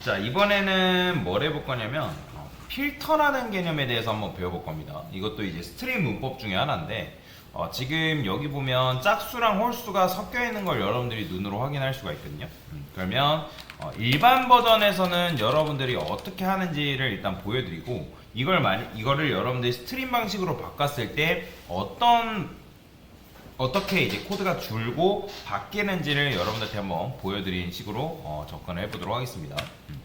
자 이번에는 뭘 해볼 거냐면 어, 필터라는 개념에 대해서 한번 배워볼 겁니다. 이것도 이제 스트림 문법 중에 하나인데 어, 지금 여기 보면 짝수랑 홀수가 섞여 있는 걸 여러분들이 눈으로 확인할 수가 있거든요. 음, 그러면 어, 일반 버전에서는 여러분들이 어떻게 하는지를 일단 보여드리고 이걸 많이 이거를 여러분들이 스트림 방식으로 바꿨을 때 어떤 어떻게 이제 코드가 줄고 바뀌는지를 여러분들한테 한번 보여드리는 식으로 어, 접근을 해보도록 하겠습니다. 음.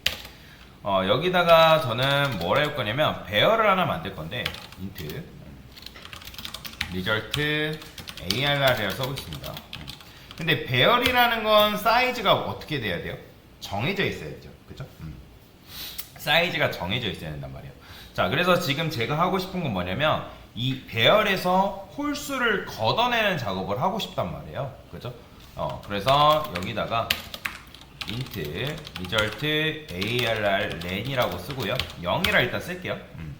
어, 여기다가 저는 뭘할 거냐면 배열을 하나 만들 건데 인트 리절트 ARR이라 써보겠습니다. 음. 근데 배열이라는 건 사이즈가 어떻게 돼야 돼요? 정해져 있어야죠. 그죠? 음. 사이즈가 정해져 있어야 된단 말이에요. 자, 그래서 지금 제가 하고 싶은 건 뭐냐면 이 배열에서 홀수를 걷어내는 작업을 하고 싶단 말이에요. 그죠? 어, 그래서 여기다가 int result arr len이라고 쓰고요. 0이라 일단 쓸게요. 음.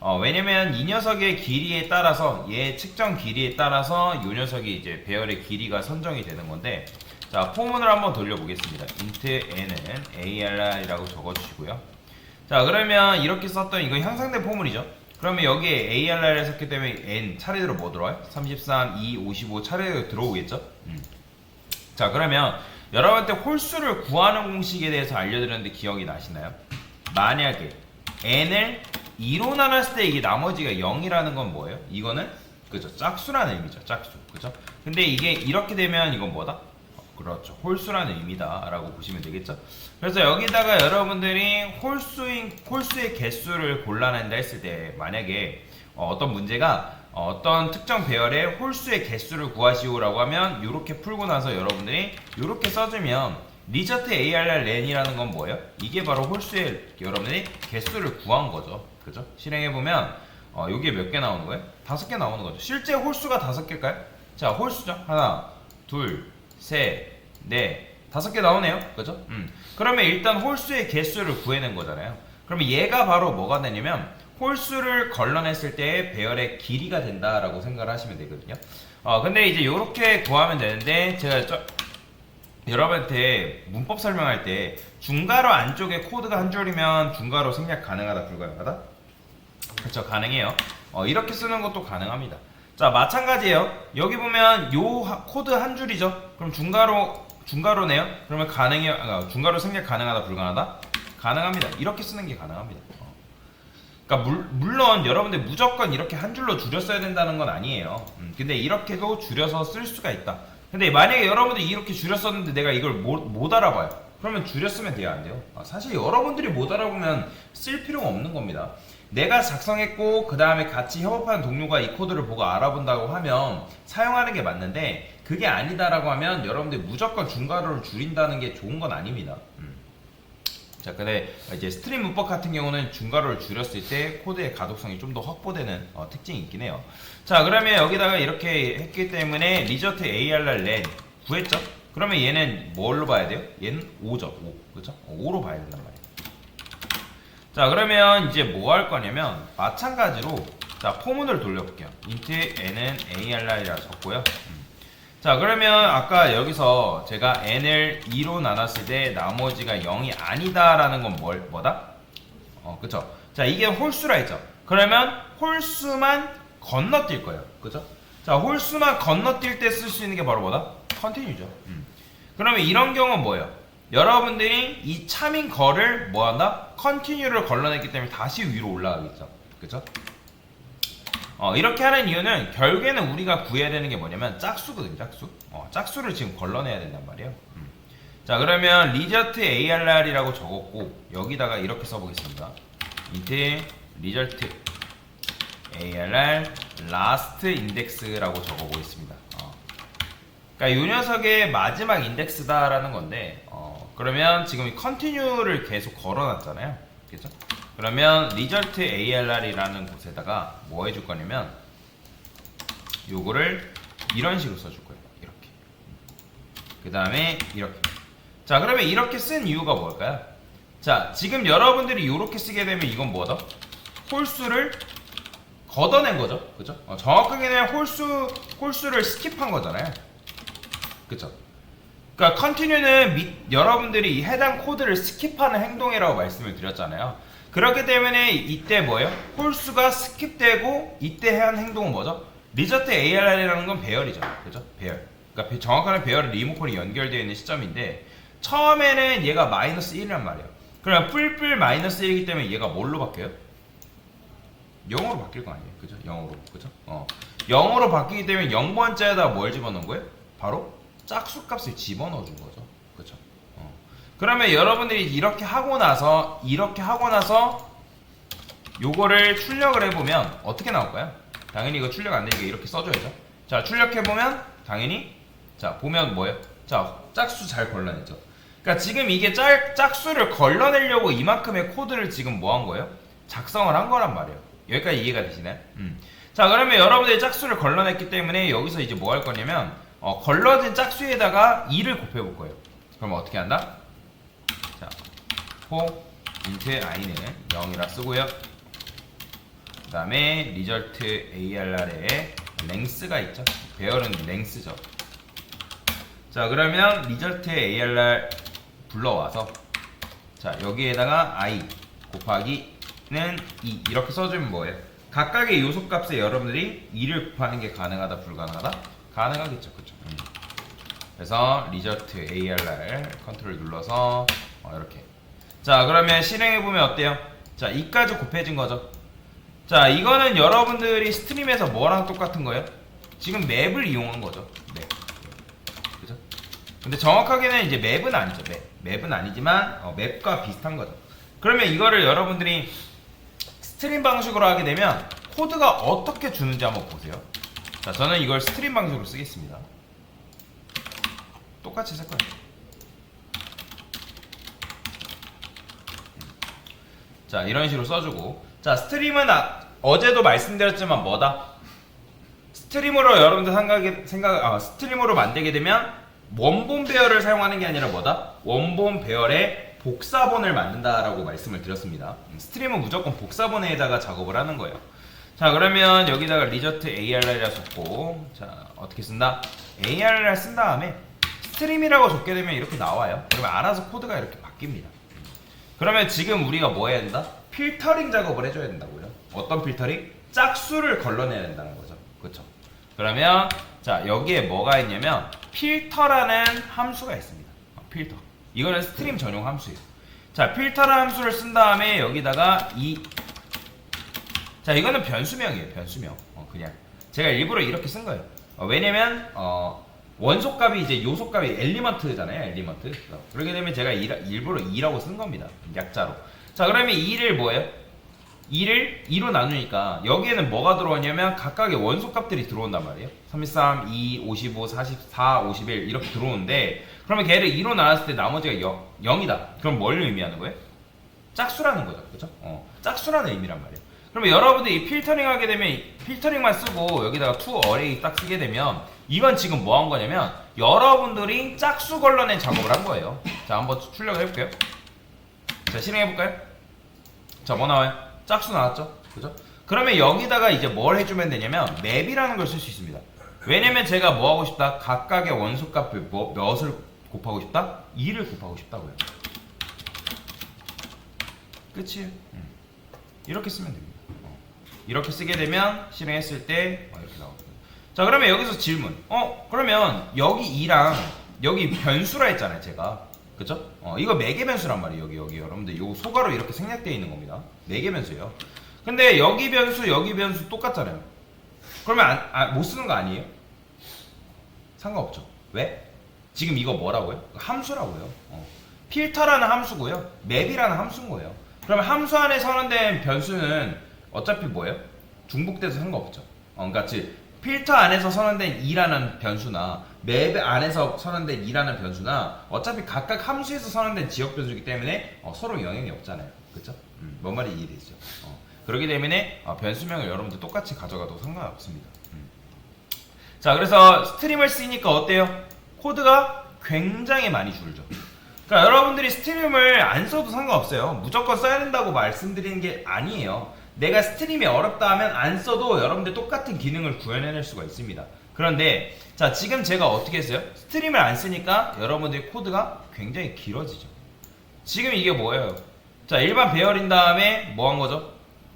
어, 왜냐면 이 녀석의 길이에 따라서 얘 측정 길이에 따라서 이 녀석이 이제 배열의 길이가 선정이 되는 건데 자 포문을 한번 돌려보겠습니다. int n은 arr이라고 적어주시고요. 자 그러면 이렇게 썼던 이거 향상된 포물이죠. 그러면 여기에 ARR에 섰기 때문에 N 차례대로 뭐 들어와요? 33, 2, 55 차례대로 들어오겠죠? 음. 자 그러면 여러분한테 홀수를 구하는 공식에 대해서 알려드렸는데 기억이 나시나요? 만약에 N을 2로 나눴을 때 이게 나머지가 0이라는 건 뭐예요? 이거는 그죠 짝수라는 의미죠 짝수 그죠? 근데 이게 이렇게 되면 이건 뭐다? 어, 그렇죠 홀수라는 의미다 라고 보시면 되겠죠 그래서 여기다가 여러분들이 홀수인 홀수의 개수를 골라낸다 했을 때 만약에 어, 떤 문제가 어, 떤 특정 배열의 홀수의 개수를 구하시오라고 하면 이렇게 풀고 나서 여러분들이 이렇게 써주면 리저트 ARR 렌이라는 건 뭐예요? 이게 바로 홀수의 여러분들이 개수를 구한 거죠. 그죠? 실행해 보면 어, 여기에 몇 개 나오는 거예요? 다섯 개 나오는 거죠. 실제 홀수가 다섯 개일까요? 자, 홀수죠. 하나, 둘, 셋, 넷, 다섯 개 나오네요. 그죠? 음. 그러면 일단 홀수의 개수를 구해낸 거잖아요. 그러면 얘가 바로 뭐가 되냐면 홀수를 걸러냈을 때 배열의 길이가 된다라고 생각을 하시면 되거든요. 어, 근데 이제 이렇게 구하면 되는데 제가 저, 여러분한테 문법 설명할 때 중괄호 안쪽에 코드가 한 줄이면 중괄호 생략 가능하다 불가능하다? 그렇죠 가능해요 어, 이렇게 쓰는 것도 가능합니다 자 마찬가지예요 여기 보면 요 하- 코드 한 줄이죠 그럼 중괄호 중괄호네요 그러면 가능해요 아, 중괄호 생략 가능하다 불가능하다? 가능합니다 이렇게 쓰는 게 가능합니다 어. 그러니까 물, 물론 여러분들 무조건 이렇게 한 줄로 줄여 써야 된다는 건 아니에요. 음, 근데 이렇게도 줄여서 쓸 수가 있다. 근데 만약에 여러분들이 이렇게 줄였었는데 내가 이걸 못, 못 알아봐요. 그러면 줄여 쓰면 돼요, 안 돼요? 아, 사실 여러분들이 못 알아보면 쓸 필요가 없는 겁니다. 내가 작성했고 그 다음에 같이 협업하는 동료가 이 코드를 보고 알아본다고 하면 사용하는 게 맞는데 그게 아니다라고 하면 여러분들 무조건 중괄호를 줄인다는 게 좋은 건 아닙니다. 음. 자, 근데 이제 스트림 문법 같은 경우는 중괄호를 줄였을 때 코드의 가독성이 좀 더 확보되는 어, 특징이 있긴 해요. 자, 그러면 여기다가 이렇게 했기 때문에 리저트 ARR len 구했죠? 그러면 얘는 뭘로 봐야 돼요? 얘는 5죠, 5. 그죠? 5로 봐야 된단 말이에요. 자, 그러면 이제 뭐 할 거냐면 마찬가지로 자, 포문을 돌려볼게요. int n은 ARR이라 적고요. 음. 자 그러면 아까 여기서 제가 n을 2로 나눴을 때 나머지가 0이 아니다 라는 건 뭘, 뭐다? 어 그쵸 자 이게 홀수라 했죠 그러면 홀수만 건너뛸 거예요 그죠? 자 홀수만 건너뛸 때 쓸 수 있는 게 바로 뭐다? 컨티뉴죠 음. 그러면 이런 경우는 뭐예요? 여러분들이 이 참인 거를 뭐한다? 컨티뉴를 걸러냈기 때문에 다시 위로 올라가겠죠 그죠? 어, 이렇게 하는 이유는 결국에는 우리가 구해야 되는 게 뭐냐면 짝수거든요, 짝수. 어, 짝수를 지금 걸러내야 된단 말이에요. 음. 자, 그러면 리저트 ARR이라고 적었고 여기다가 이렇게 써보겠습니다. int result ARR last index라고 적어보겠습니다. 어. 그러니까 이 녀석의 마지막 인덱스다라는 건데 어, 그러면 지금 이 continue를 계속 걸어놨잖아요. 그죠? 그러면 result ARR이라는 곳에다가 뭐 해줄 거냐면 요거를 이런 식으로 써줄 거예요. 이렇게. 그 다음에 이렇게. 자, 그러면 이렇게 쓴 이유가 뭘까요? 자, 지금 여러분들이 이렇게 쓰게 되면 이건 뭐다? 홀수를 걷어낸 거죠. 그죠? 어, 정확하게는 홀수, 홀수를 스킵한 거잖아요. 그쵸? 그러니까 컨티뉴는 밑- 여러분들이 이 해당 코드를 스킵하는 행동이라고 말씀을 드렸잖아요. 그렇기 때문에 이때 뭐예요? 홀수가 스킵되고 이때 한 행동은 뭐죠? 리저트 ARR이라는 건 배열이죠. 그죠? 배열. 그러니까 배- 정확하게 배열은 리모컨이 연결되어 있는 시점인데 처음에는 얘가 마이너스 1이란 말이에요. 그러면 뿔뿔 마이너스 1이기 때문에 얘가 뭘로 바뀌어요? 0으로 바뀔 거 아니에요. 그죠? 0으로. 그죠? 어. 0으로 바뀌기 때문에 0번째에다 뭘 집어넣은 거예요? 바로 짝수 값을 집어넣어 준 거죠. 그죠? 어. 그러면 여러분들이 이렇게 하고 나서 이렇게 하고 나서 요거를 출력을 해보면 어떻게 나올까요? 당연히 이거 출력 안 되니까 이렇게 써줘야죠. 자, 출력해보면 당연히 자, 보면 뭐예요? 자, 짝수 잘 걸러냈죠. 그러니까 지금 이게 짝, 짝수를 걸러내려고 이만큼의 코드를 지금 뭐 한 거예요? 작성을 한 거란 말이에요. 여기까지 이해가 되시나요? 음. 자, 그러면 여러분들이 짝수를 걸러냈기 때문에 여기서 이제 뭐 할 거냐면 어, 걸러진 짝수에다가 2를 곱해볼 거예요. 그럼 어떻게 한다? 자, 포 인트 i는 0이라 쓰고요. 그 다음에 리절트 ARR에 랭스가 있죠. 배열은 랭스죠. 자 그러면 리절트 ARR 불러와서 자 여기에다가 i 곱하기는 2 이렇게 써주면 뭐예요? 각각의 요소값에 여러분들이 2를 곱하는 게 가능하다 불가능하다? 가능하겠죠. 그쵸? 음. 그래서 리절트 ARR 컨트롤 눌러서 어, 이렇게. 자 그러면 실행해 보면 어때요? 자 2까지 곱해진 거죠. 자 이거는 여러분들이 스트림에서 뭐랑 똑같은 거예요? 지금 맵을 이용한 거죠. 맵 그죠? 근데 정확하게는 이제 맵은 아니죠. 맵. 맵은 아니지만 어, 맵과 비슷한 거죠. 그러면 이거를 여러분들이 스트림 방식으로 하게 되면 코드가 어떻게 주는지 한번 보세요 자 저는 이걸 스트림 방식으로 쓰겠습니다. 똑같이 쓸 거예요. 자 이런 식으로 써주고. 자 스트림은 아, 어제도 말씀드렸지만 뭐다? 스트림으로 여러분들 생각이 생각 아, 스트림으로 만들게 되면 원본 배열을 사용하는 게 아니라 뭐다? 원본 배열의 복사본을 만든다라고 말씀을 드렸습니다. 음, 스트림은 무조건 복사본에다가 작업을 하는 거예요 자 그러면 여기다가 리저트 ARR이라 적고 자 어떻게 쓴다 ARR 쓴 다음에 스트림이라고 적게 되면 이렇게 나와요 그러면 알아서 코드가 이렇게 바뀝니다 그러면 지금 우리가 뭐 해야 된다? 필터링 작업을 해줘야 된다고요. 어떤 필터링? 짝수를 걸러내야 된다는 거죠. 그렇죠? 그러면 자 여기에 뭐가 있냐면 필터라는 함수가 있습니다. 어, 필터. 이거는 스트림 전용 함수예요. 자 필터라는 함수를 쓴 다음에 여기다가 이 자 이거는 변수명이에요. 변수명. 어, 그냥 제가 일부러 이렇게 쓴 거예요. 어, 왜냐면 어, 원소값이 이제 요소값이 엘리먼트잖아요. 엘리먼트. 어, 그렇게 되면 제가 일, 일부러 2라고 쓴 겁니다. 약자로. 자 그러면 2를 뭐예요? 2를 2로 나누니까 여기에는 뭐가 들어오냐면 각각의 원소값들이 들어온단 말이에요. 33, 2, 55, 44, 51 이렇게 들어오는데 그러면 걔를 2로 나눴을 때 나머지가 0, 0이다. 그럼 뭘 의미하는 거예요? 짝수라는 거죠. 그죠? 어, 짝수라는 의미란 말이에요. 그러면 여러분들이 필터링 하게 되면 필터링만 쓰고 여기다가 to array 딱 쓰게 되면 이건 지금 뭐 한 거냐면 여러분들이 짝수 걸러낸 작업을 한 거예요. 자, 한번 출력을 해볼게요. 자, 실행해 볼까요? 자, 뭐 나와요? 짝수 나왔죠? 그죠? 그러면 여기다가 이제 뭘 해주면 되냐면 맵이라는 걸 쓸 수 있습니다. 왜냐면 제가 뭐 하고 싶다? 각각의 원소값을 뭐, 몇을 곱하고 싶다? 2를 곱하고 싶다고요. 끝이에요. 음. 이렇게 쓰면 됩니다. 어. 이렇게 쓰게 되면 실행했을 때 어, 이렇게 나옵니다. 자 그러면 여기서 질문. 어 그러면 여기 2랑 여기 변수라 했잖아요 제가. 그쵸? 어 이거 매개 변수란 말이에요 여기 여기 여러분들 요 소가로 이렇게 생략되어 있는 겁니다. 매개 변수예요. 근데 여기 변수 여기 변수 똑같잖아요. 그러면 안, 아, 못 쓰는 거 아니에요? 상관없죠. 왜? 지금 이거 뭐라고요? 함수라고요. 어. 필터라는 함수고요. 맵이라는 함수인 거예요. 그러면 함수 안에 선언된 변수는 어차피 뭐예요? 중복돼서 상관없죠. 어, 그러니까 즉 필터 안에서 선언된 2라는 변수나 맵 안에서 선언된 2라는 변수나 어차피 각각 함수에서 선언된 지역 변수이기 때문에 어, 서로 영향이 없잖아요. 그렇죠? 음, 뭔 말이 이해되시죠? 어, 그렇기 때문에 어, 변수명을 여러분들 똑같이 가져가도 상관없습니다. 음. 자, 그래서 스트림을 쓰니까 어때요? 코드가 굉장히 많이 줄죠. 그러니까 여러분들이 스트림을 안 써도 상관없어요. 무조건 써야 된다고 말씀드리는 게 아니에요. 내가 스트림이 어렵다 하면 안 써도 여러분들 똑같은 기능을 구현해낼 수가 있습니다. 그런데 자 지금 제가 어떻게 했어요? 스트림을 안 쓰니까 여러분들의 코드가 굉장히 길어지죠. 지금 이게 뭐예요? 자 일반 배열인 다음에 뭐 한 거죠?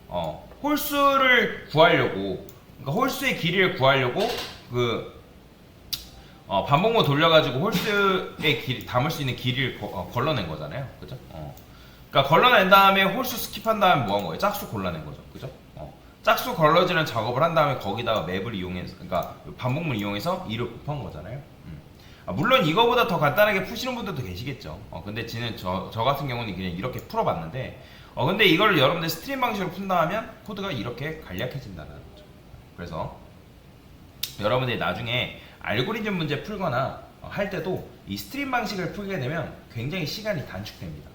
어 홀수를 구하려고 그러니까 홀수의 길이를 구하려고 그 어, 반복모 돌려가지고 홀수의 길 담을 수 있는 길이를 거- 어, 걸러낸 거잖아요, 그죠? 어. 그러니까 걸러낸 다음에 홀수 스킵한 다음에 뭐 한 거예요? 짝수 골라낸 거죠, 그죠? 어. 짝수 걸러지는 작업을 한 다음에 거기다가 맵을 이용해서, 그러니까 반복문 이용해서 2를 곱한 거잖아요. 음. 아, 물론 이거보다 더 간단하게 푸시는 분들도 계시겠죠. 어, 근데 지는 저, 저 같은 경우는 그냥 이렇게 풀어봤는데, 어, 근데 이걸 여러분들 스트림 방식으로 푼다 하면 코드가 이렇게 간략해진다는 거죠. 그래서 여러분들이 나중에 알고리즘 문제 풀거나 어, 할 때도 이 스트림 방식을 풀게 되면 굉장히 시간이 단축됩니다.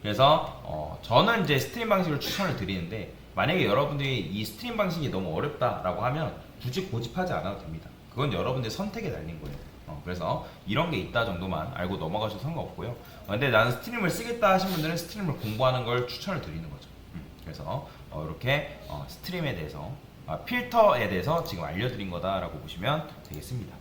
어, 그래서 어, 저는 이제 스트림 방식을 추천을 드리는데 만약에 여러분들이 이 스트림 방식이 너무 어렵다라고 하면 굳이 고집하지 않아도 됩니다. 그건 여러분들 선택에 달린 거예요. 어, 그래서 이런 게 있다 정도만 알고 넘어가셔도 상관없고요. 어, 근데 나는 스트림을 쓰겠다 하신 분들은 스트림을 공부하는 걸 추천을 드리는 거죠. 음, 그래서 어, 이렇게 어, 스트림에 대해서 아, 필터에 대해서 지금 알려드린 거다라고 보시면 되겠습니다.